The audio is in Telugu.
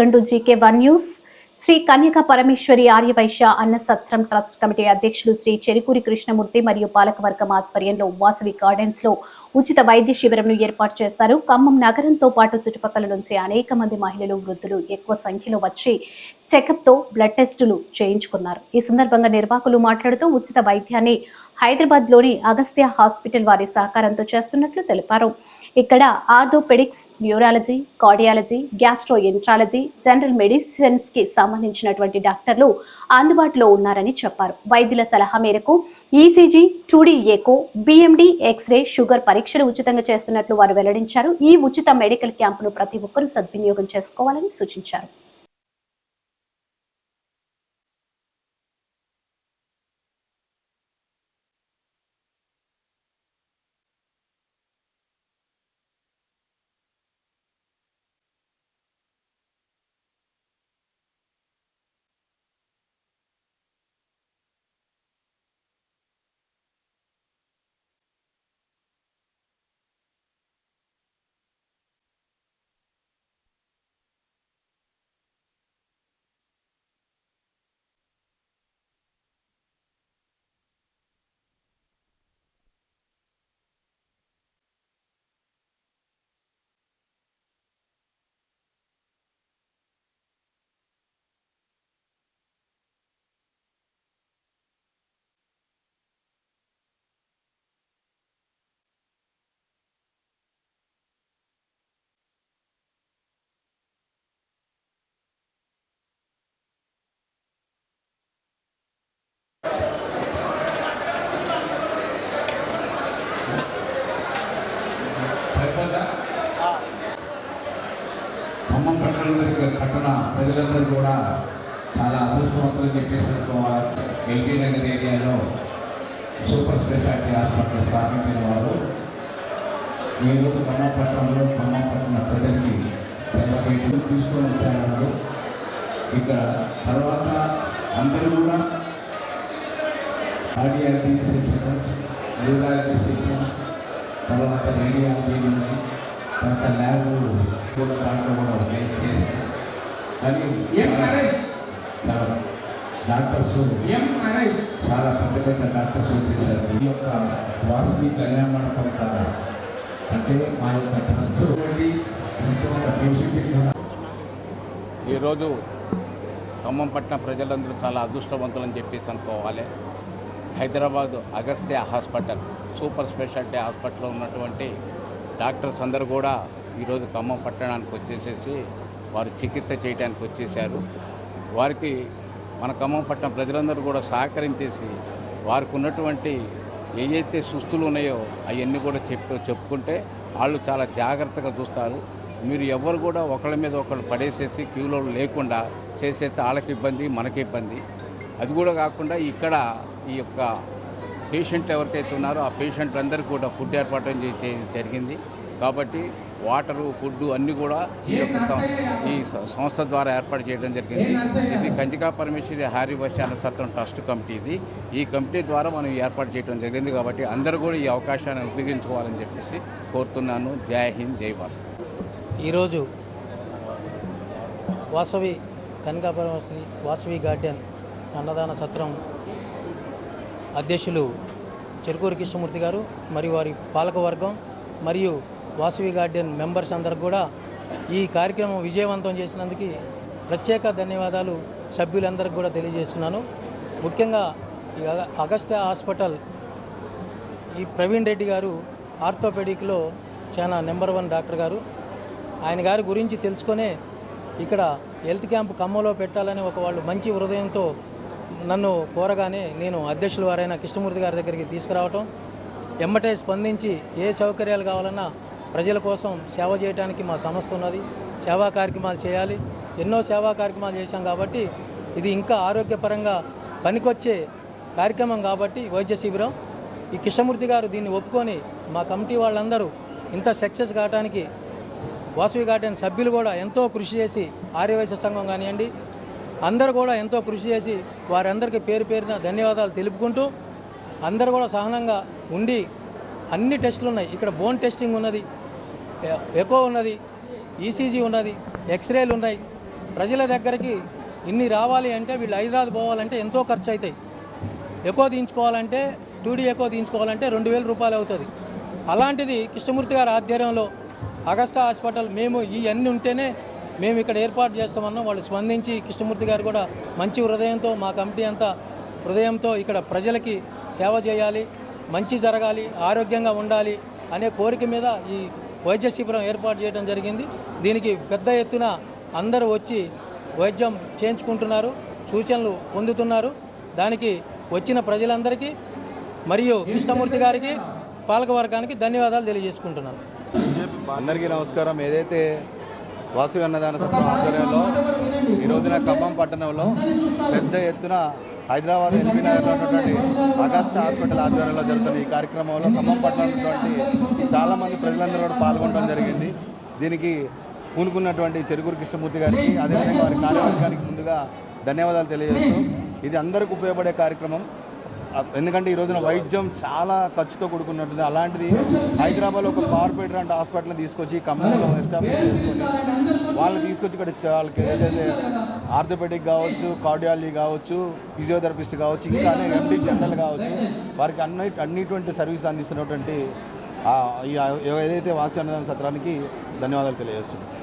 Welcome to GK one news. Sri Kanyaka Parameshwari Aryavysya Anna Satram trust committee అధ్యక్షులు శ్రీ చెరుకూరి కృష్ణమూర్తి మరియు పాలకవర్గం ఆధ్వర్యంలో వాసవి గార్డెన్స్లో ఉచిత వైద్య శిబిరంను ఏర్పాటు చేశారు. ఖమ్మం నగరంతో పాటు చుట్టుపక్కల నుంచి అనేక మంది మహిళలు వృద్ధులు ఎక్కువ సంఖ్యలో వచ్చి చెకప్తో బ్లడ్ టెస్టులు చేయించుకున్నారు. ఈ సందర్భంగా నిర్వాహకులు మాట్లాడుతూ ఉచిత వైద్యాన్ని హైదరాబాద్లోని అగస్త్య హాస్పిటల్ వారి సహకారంతో చేస్తున్నట్లు తెలిపారు. ఇక్కడ orthopaedics neurology cardiology gastroenterology general మెడిసిన్స్కి సంబంధించినటువంటి డాక్టర్లు అందుబాటులో ఉన్నారని చెప్పారు. వైద్యుల సలహా మేరకు ECG two D echo BMD X ray sugar పరీక్షలు ఉచితంగా చేస్తున్నట్లు వారు వెల్లడించారు. ఈ ఉచిత మెడికల్ క్యాంపును ప్రతి ఒక్కరూ సద్వినియోగం చేసుకోవాలని సూచించారు. ఖమ్మం పట్టణంలో ప్రజలందరూ కూడా చాలా అదృష్టవంతులు చెప్పేసి ఎల్బీ నగర్ ఏరియాలో సూపర్ స్పెషాలిటీ హాస్పిటల్ స్థాపించిన వారు. ఈరోజు ఖమ్మం పట్టణంలో ఖమ్మం పట్టణ ప్రజలకి సేవ తీసుకొని వచ్చారు. ఇక్కడ తర్వాత అందరూ కూడా కార్డియాలజీ శిక్షణ న్యూరాలజీ శిక్షణ తర్వాత రేడియాలజీ ఉన్నాయి తర్వాత ల్యాబ్ కూడా దాంట్లో కూడా ఉన్నాయి చేశారు కానీ ఎంఆర్ఐస్ డాక్టర్స్ ఎంఆర్ఐస్ చాలా పెద్ద పెద్ద డాక్టర్స్ చేశారు ఈ యొక్క వాసవి కళ్యాణ మండపం కదా అంటే మా యొక్క ట్రస్ట్ ఎంతో ఈరోజు ఖమ్మం పట్టిన ప్రజలందరూ చాలా అదృష్టవంతులని చెప్పేసి అనుకోవాలి. Hyderabad Agastya hospital super speciality హాస్పిటల్లో ఉన్నటువంటి డాక్టర్స్ అందరూ కూడా ఈరోజు ఖమ్మం పట్టణానికి వచ్చేసేసి వారు చికిత్స చేయడానికి వచ్చేసారు వారికి మన ఖమ్మం పట్టణం ప్రజలందరూ కూడా సహకరించేసి వారికి ఉన్నటువంటి ఏవైతే సుస్తులు ఉన్నాయో అవన్నీ కూడా చెప్పు చెప్పుకుంటే వాళ్ళు చాలా జాగ్రత్తగా చూస్తారు. మీరు ఎవరు కూడా ఒకళ్ళ మీద ఒకళ్ళు పడేసేసి క్యూలో లేకుండా చేసేస్తే వాళ్ళకి ఇబ్బంది మనకి ఇబ్బంది. అది కూడా కాకుండా ఇక్కడ ఈ యొక్క పేషెంట్ ఎవరికైతే ఉన్నారో ఆ పేషెంట్లందరికీ కూడా ఫుడ్ ఏర్పాటు జరిగింది. కాబట్టి వాటరు ఫుడ్ అన్నీ కూడా ఈ యొక్క ఈ సంస్థ ద్వారా ఏర్పాటు చేయడం జరిగింది. ఇది కంజికా పరమేశ్వరి హారివశాన సత్రం ట్రస్ట్ కమిటీ ఇది ఈ కమిటీ ద్వారా మనం ఏర్పాటు చేయడం జరిగింది కాబట్టి అందరూ కూడా ఈ అవకాశాన్ని ఉపయోగించుకోవాలని చెప్పేసి కోరుతున్నాను. జై హింద్ జై భాస్కర్ ఈరోజు వాసవి కనకాపరమశ్రీ వాసవి గార్డెన్ అన్నదాన సత్రం అధ్యక్షులు చెరుకూరు కృష్ణమూర్తి గారు మరియు వారి పాలకవర్గం మరియు వాసవి గార్డెన్ మెంబర్స్ అందరికి కూడా ఈ కార్యక్రమం విజయవంతం చేసినందుకు ప్రత్యేక ధన్యవాదాలు సభ్యులందరికీ కూడా తెలియజేస్తున్నాను. ముఖ్యంగా ఈ అగస్త్య హాస్పిటల్ ఈ ప్రవీణ్ రెడ్డి గారు ఆర్థోపెడిక్లో చాలా నెంబర్ వన్ డాక్టర్ గారు. ఆయన గారి గురించి తెలుసుకొనే ఇక్కడ హెల్త్ క్యాంప్ ఖమ్మంలో పెట్టాలని ఒక వాళ్ళు మంచి హృదయంతో నన్ను కోరగానే నేను అధ్యక్షుల వారైన కృష్ణమూర్తి గారి దగ్గరికి తీసుకురావటం ఎమ్మటే స్పందించి ఏ సౌకర్యాలు కావాలన్నా ప్రజల కోసం సేవ చేయడానికి మా సంస్థ ఉన్నది. సేవా కార్యక్రమాలు చేయాలి. ఎన్నో సేవా కార్యక్రమాలు చేశాం కాబట్టి ఇది ఇంకా ఆరోగ్యపరంగా పనికొచ్చే కార్యక్రమం కాబట్టి వైద్య శిబిరం. ఈ కృష్ణమూర్తి గారు దీన్ని ఒప్పుకొని మా కమిటీ వాళ్ళందరూ ఇంత సక్సెస్ కావడానికి వాసవి గార్డెన్ సభ్యులు కూడా ఎంతో కృషి చేసి ఆర్యవైశ్య సంఘం కానివ్వండి అందరూ కూడా ఎంతో కృషి చేసి వారందరికీ పేరు పేరున ధన్యవాదాలు తెలుపుకుంటూ అందరూ కూడా సహనంగా ఉండి అన్ని టెస్టులు ఉన్నాయి. ఇక్కడ బోన్ టెస్టింగ్ ఉన్నది ఎకో ఉన్నది ఈసీజీ ఉన్నది ఎక్స్రేలు ఉన్నాయి. ప్రజల దగ్గరికి ఇన్ని రావాలి అంటే వీళ్ళు హైదరాబాద్ పోవాలంటే ఎంతో ఖర్చు అవుతాయి ఎక్కువ తీయించుకోవాలంటే టూడీ ఎక్కువ తీయించుకోవాలంటే రెండు వేల రూపాయలు అవుతుంది. అలాంటిది కృష్ణమూర్తి గారి ఆధ్వర్యంలో అగస్తా హాస్పిటల్ మేము ఇవన్నీ ఉంటేనే మేము ఇక్కడ ఏర్పాటు చేస్తామన్నాం. వాళ్ళు స్పందించి కృష్ణమూర్తి గారు కూడా మంచి హృదయంతో మా కమిటీ అంతా హృదయంతో ఇక్కడ ప్రజలకి సేవ చేయాలి మంచి జరగాలి ఆరోగ్యంగా ఉండాలి అనే కోరిక మీద ఈ వైద్య శిబిరం ఏర్పాటు చేయడం జరిగింది. దీనికి పెద్ద ఎత్తున అందరూ వచ్చి వైద్యం చేయించుకుంటున్నారు సూచనలు పొందుతున్నారు. దానికి వచ్చిన ప్రజలందరికీ మరియు కృష్ణమూర్తి గారికి పాలకవర్గానికి ధన్యవాదాలు తెలియజేసుకుంటున్నాను. అందరికీ నమస్కారం. ఏదైతే వాసవి అన్నదాన సత్రం ఆధ్వర్యంలో ఈ రోజున ఖమ్మం పట్టణంలో పెద్ద ఎత్తున హైదరాబాద్ ఎల్బీ నగర్లో ఉన్నటువంటి అగస్త హాస్పిటల్ ఆధ్వర్యంలో జరుగుతున్న ఈ కార్యక్రమంలో ఖమ్మం పట్టణంలో ఉన్నటువంటి చాలామంది ప్రజలందరూ కూడా పాల్గొనడం జరిగింది. దీనికి పూనుకున్నటువంటి చెరుగురు కృష్ణమూర్తి గారికి అదేవిధంగా వారి కార్యవర్గానికి ముందుగా ధన్యవాదాలు తెలియజేస్తూ ఇది అందరికీ ఉపయోగపడే కార్యక్రమం. ఎందుకంటే ఈ రోజున వైద్యం చాలా ఖర్చుతో కూడుకున్నట్టుంది. అలాంటిది హైదరాబాద్ ఒక కార్పొరేటర్ అంటే హాస్పిటల్ తీసుకొచ్చి కంపెనీలో ఎస్టాబ్లిష్ చేసుకొని వాళ్ళని తీసుకొచ్చి ఇక్కడ వాళ్ళకి ఏదైతే ఆర్థోపెడిక్ కావచ్చు కార్డియాలజీ కావచ్చు ఫిజియోథెరపిస్ట్ కావచ్చు ఇంకా అనేక ఎంపీ జనరల్ కావచ్చు వారికి అన్ని అన్నిటువంటి సర్వీసులు అందిస్తున్నటువంటి ఏదైతే వాసి అన్నదాన సత్రానికి ధన్యవాదాలు తెలియజేస్తున్నాను